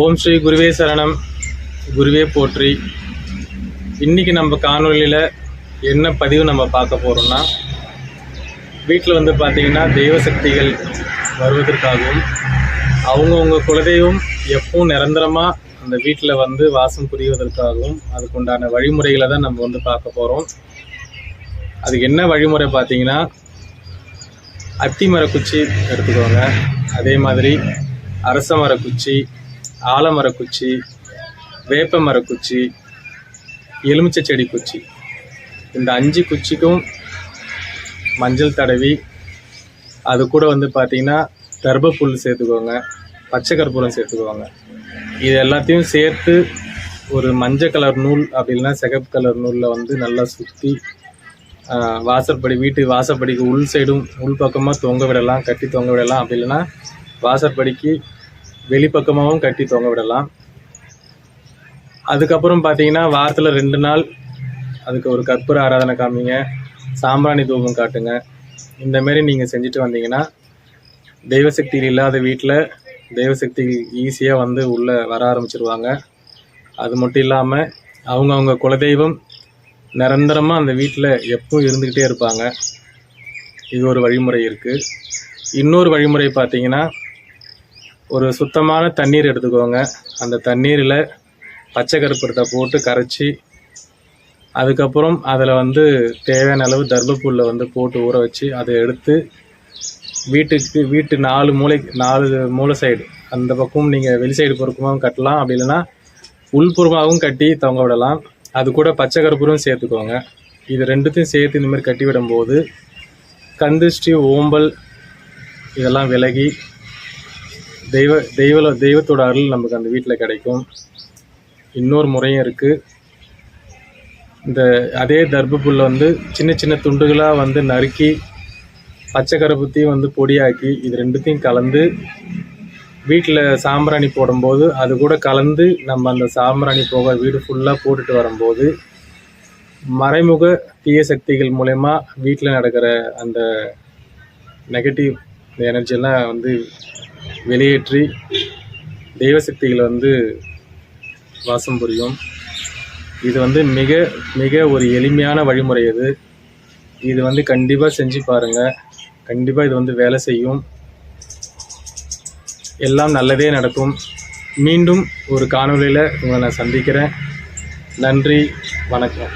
ஓம் ஸ்ரீ குருவே சரணம். குருவே போற்றி. இன்னைக்கு நம்ம காணொலியில் என்ன பதிவு நம்ம பார்க்க போகிறோம்னா வீட்டில் வந்து பார்த்திங்கன்னா தெய்வ சக்திகள் வருவதற்காகவும் அவங்கவுங்க குலதெய்வம் எப்பவும் நிரந்தரமாக அந்த வீட்டில் வந்து வாசம் புரிவதற்காகவும் அதுக்குண்டான வழிமுறைகளை தான் நம்ம வந்து பார்க்க போகிறோம் அதுக்கு என்ன வழிமுறை பார்த்திங்கன்னா அத்தி மரக்குச்சி எடுத்துக்கோங்க. அதே மாதிரி அரச மரக்குச்சி ஆலமரக்குச்சி வேப்ப மரக்குச்சி எலுமிச்சை செடி குச்சி இந்த அஞ்சு குச்சிக்கும் மஞ்சள் தடவி அது கூட வந்து பார்த்தீங்கன்னா தர்பப்புல் சேர்த்துக்கோங்க பச்சை கற்பூரம் சேர்த்துக்கோங்க. இது எல்லாத்தையும் சேர்த்து ஒரு மஞ்சள் கலர் நூல் அப்படின்னா சிகப்பு கலர் நூலில் வந்து நல்லா சுற்றி வாசற்படி வீட்டு வாசற்படிக்கு உள் சைடும் உள் பக்கமாக தொங்க விடலாம் கட்டி தொங்க விடலாம். அப்படி இல்லைன்னா வாசற்படிக்கு வெளிப்பக்கமாகவும் கட்டி தொங்க விடலாம். அதுக்கப்புறம் பார்த்தீங்கன்னா வாரத்தில் ரெண்டு நாள் அதுக்கு ஒரு கற்பூர ஆராதனை காமிங்க. சாம்பிராணி தூபம் காட்டுங்க. இந்தமாரி நீங்கள் செஞ்சுட்டு வந்தீங்கன்னா தெய்வசக்திகள் இல்லாத வீட்டில் தெய்வசக்திகள் ஈஸியாக வந்து உள்ளே வர ஆரம்பிச்சிருவாங்க. அது மட்டும் இல்லாமல் அவங்கவுங்க குலதெய்வம் நிரந்தரமாக அந்த வீட்டில் எப்பவும் இருந்துக்கிட்டே இருப்பாங்க. இது ஒரு வழிமுறை இருக்குது இன்னொரு வழிமுறை பார்த்தீங்கன்னா ஒரு சுத்தமான தண்ணீர் எடுத்துக்கோங்க. அந்த தண்ணீரில் பச்சை கருப்பூரத்தை போட்டு கரைச்சி அதுக்கப்புறம் அதில் வந்து தேவையான அளவு தர்பப்புல்லை வந்து போட்டு ஊற வச்சு அதை எடுத்து வீட்டுக்கு வீட்டு நாலு மூளை நாலு மூளை சைடு அந்த பக்கம் நீங்கள் வெளி சைடு பொறுக்கமாகவும் கட்டலாம். அப்படி இல்லைன்னா உள்புறமாகவும் கட்டி தொங்க விடலாம். அது கூட பச்சை கருப்பூரும் சேர்த்துக்கோங்க. இது ரெண்டுத்தையும் சேர்த்து இந்தமாதிரி கட்டி விடும்போது கந்திஷ்டி ஓம்பல் இதெல்லாம் விலகி தெய்வ தெய்வ தெய்வத்தோட அருள் நமக்கு அந்த வீட்டில் கிடைக்கும். இன்னொரு முறையும் இருக்குது இந்த அதே தர்பப்புல்லை வந்து சின்ன சின்ன துண்டுகளாக வந்து நறுக்கி பச்சை கருப்பத்தையும் வந்து பொடியாக்கி இது ரெண்டுத்தையும் கலந்து வீட்டில் சாம்பிராணி போடும்போது அது கூட கலந்து நம்ம அந்த சாம்பிராணி போக வீடு ஃபுல்லாக போட்டுட்டு வரும்போது மறைமுக தீய சக்திகள் மூலயமா வீட்டில் நடக்கிற அந்த நெகட்டிவ் எனர்ஜியெல்லாம் வந்து வெளியேற்றி தெய்வ சக்திகள் வந்து வாசம் புரியும். இது வந்து மிக மிக ஒரு எளிமையான வழிமுறை இது. இது வந்து கண்டிப்பாக செஞ்சு பாருங்கள் கண்டிப்பாக இது வந்து வேலை செய்யும். எல்லாம் நல்லதே நடக்கும். மீண்டும் ஒரு காணொளியில் உங்களை நான் சந்திக்கிறேன். நன்றி வணக்கம்.